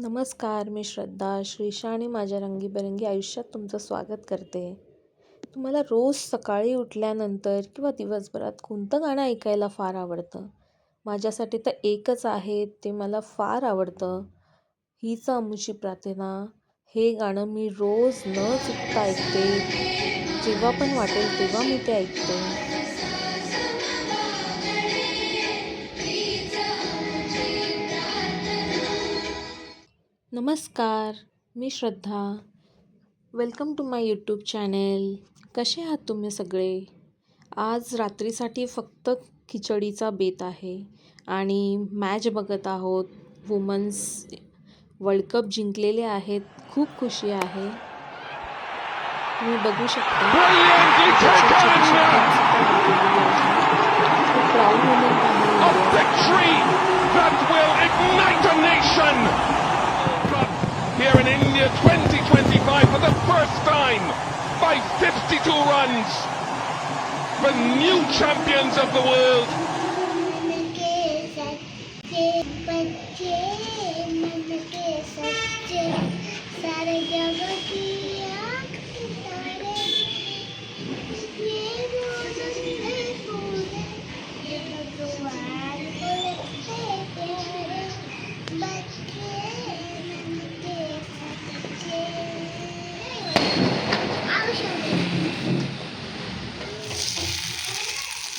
नमस्कार मी श्रद्धा श्रीशा आणि माझ्या रंगीबेरंगी आयुष्यात तुमचं स्वागत करते. तुम्हाला रोज सकाळी उठल्यानंतर किंवा दिवसभरात कोणतं गाणं ऐकायला फार आवडतं? माझ्यासाठी तर एकच आहे ते मला फार आवडतं. हीच आमुची प्रार्थना. हे गाणं मी रोज न चुकता ऐकते. जेव्हा पण वाटेल तेव्हा मी ते ऐकते. नमस्कार मी Shraddha. Welcome to my YouTube channel कसे आहात तुम्ही सगळे? आज रात्रीसाठी फक्त खिचडीचा बेत आहे आणि मॅच बघत आहोत. वुमन्स वर्ल्ड कप जिंकलेले आहेत. खूप खुशी आहे. तुम्ही बघू शकता. प्राऊड मोमेंट आहे. Here in India 2025 for the first time by 52 runs. The new champions of the world. मन के सच्चे बच्चे मन के सच्चे सारे जग की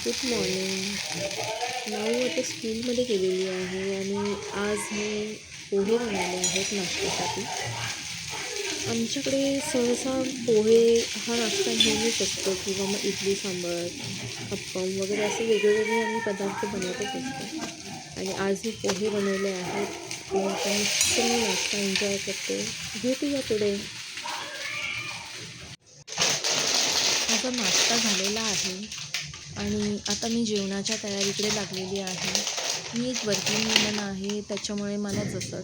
Good morning now आता स्कूलमध्ये गेलेली आहे आणि आज मी पोहे बनवले आहेत नाश्त्यासाठी. आमच्याकडे सहसा पोहे हा नाश्ता नेहमीच असतो किंवा मग इडली सांबार अप्पम वगैरे असे वेगवेगळे आम्ही पदार्थ बनवतच असतो. आणि आज मी पोहे बनवले आहेत. मी नाश्ता एन्जॉय करते. भेटूया पुढे माझा नाश्ता झालेला आहे. आणि आता मी जेवणाच्या तयारीकडे लागलेली आहे. मी एक वर्किंग वुमन आहे त्याच्यामुळे मला जसं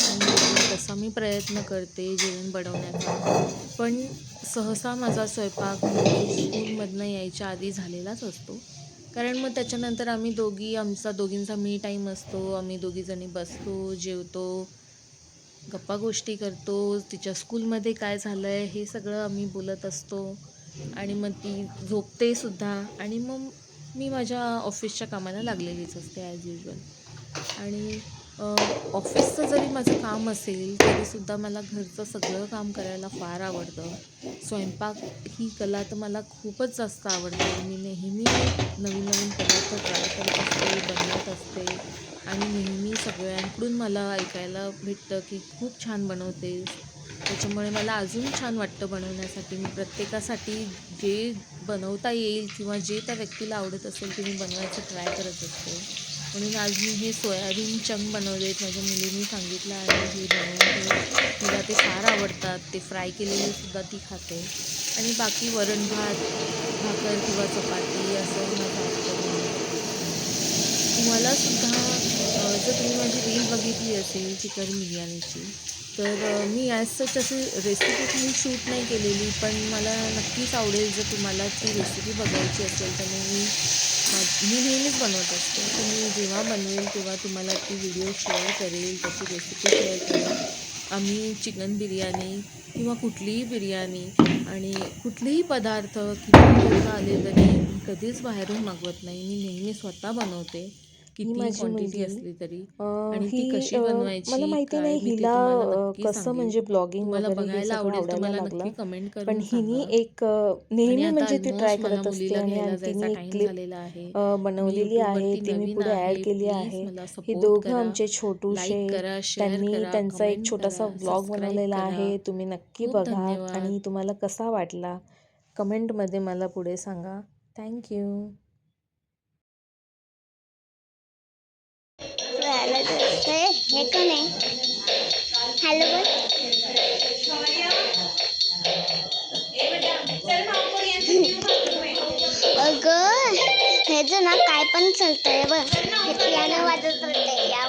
तसा मी प्रयत्न करते जेवण बनवण्याचा. पण सहसा माझा स्वयंपाक म्हणजे स्कूलमधनं यायच्या आधी झालेलाच असतो. कारण मग त्याच्यानंतर आम्ही दोघी आमचा दोघींचा मी टाईम असतो आम्ही दोघीजणी बसतो जेवतो गप्पा गोष्टी करतो तिच्या स्कूलमध्ये काय झालं आहे हे सगळं आम्ही बोलत असतो. आणि मग ती झोपते सुद्धा आणि मग मी माझ्या ऑफिसच्या कामाला लागलेलीच असते ॲज युजल आणि ऑफिसचं जरी माझं काम असेल तरीसुद्धा मला घरचं सगळं काम करायला फार आवडतं. स्वयंपाक ही कला तर मला खूपच जास्त आवडते. मी नेहमी नवीन नवीन पदार्थ ट्राय करत असते बनवत असते. आणि नेहमी सगळ्यांकडून मला ऐकायला भेटतं की खूप छान बनवतेस. त्याच्यामुळे मला अजून छान वाटतं बनवण्यासाठी. मी प्रत्येकासाठी जे बनवता येईल किंवा जे त्या व्यक्तीला आवडत असेल ते मी बनवायचं ट्राय करत असते. म्हणून आज मी हे सोयाबीन चंक बनवले आहेत माझ्या मुलींनी सांगितलं आहे हे बनवून मला तिला ते फार आवडतात. ते फ्राय केलेले सुद्धा ती खाते. आणि बाकी वरण भात भाकर किंवा चपाती असं मला असतं सुद्धा जर तुम्ही माझी रील बघितली असेल चिकन बिर्याणीची तर मी ॲज सच अशी रेसिपी काही शूट नाही केलेली पण मला नक्कीच आवडेल जर तुम्हाला ती रेसिपी बघायची असेल तर मी मी नेहमीच बनवत असते. तर मी जेव्हा बनवेल तेव्हा तुम्हाला ती व्हिडिओ शेअर करेल त्याची रेसिपी शेअर करेल. आम्ही चिकन बिर्याणी किंवा कुठलीही बिर्याणी आणि कुठलेही पदार्थ किती आले तरी कधीच बाहेरून मागवत नाही. मी नेहमी स्वतः बनवते. किती माझी क्वांटिटी मुलगी, असली तरी अ, आणि ती कशी अ, बनवायची, मला माहिती नाही हिला कसं. म्हणजे ब्लॉगिंग बघायला आवडेल मला नक्की कमेंट करून पण हिनी. एक नेहमी म्हणजे ती ट्राय करत असते आणि तिने क्लिप बनवलेली आहे म्हणजे ती मी पुढे. ॲड केली आहे हे दोघं. आमचे छोटूशे म्हणजे म्हणजे म्हणजे म्हणजे म्हणजे त्यांनी त्यांचा एक छोटासा subscribe बनवलेला. आहे तुम्ही नक्की बघा. आणि तुम्हाला कसा वाटला कमेंटमध्ये मला पुढे सांगा थँक्यू हे कोण आहे हॅलो बोल. अगं ह्याचं ना काय पण चालतंय बघ. हे पियानो वाजत चालतंय. या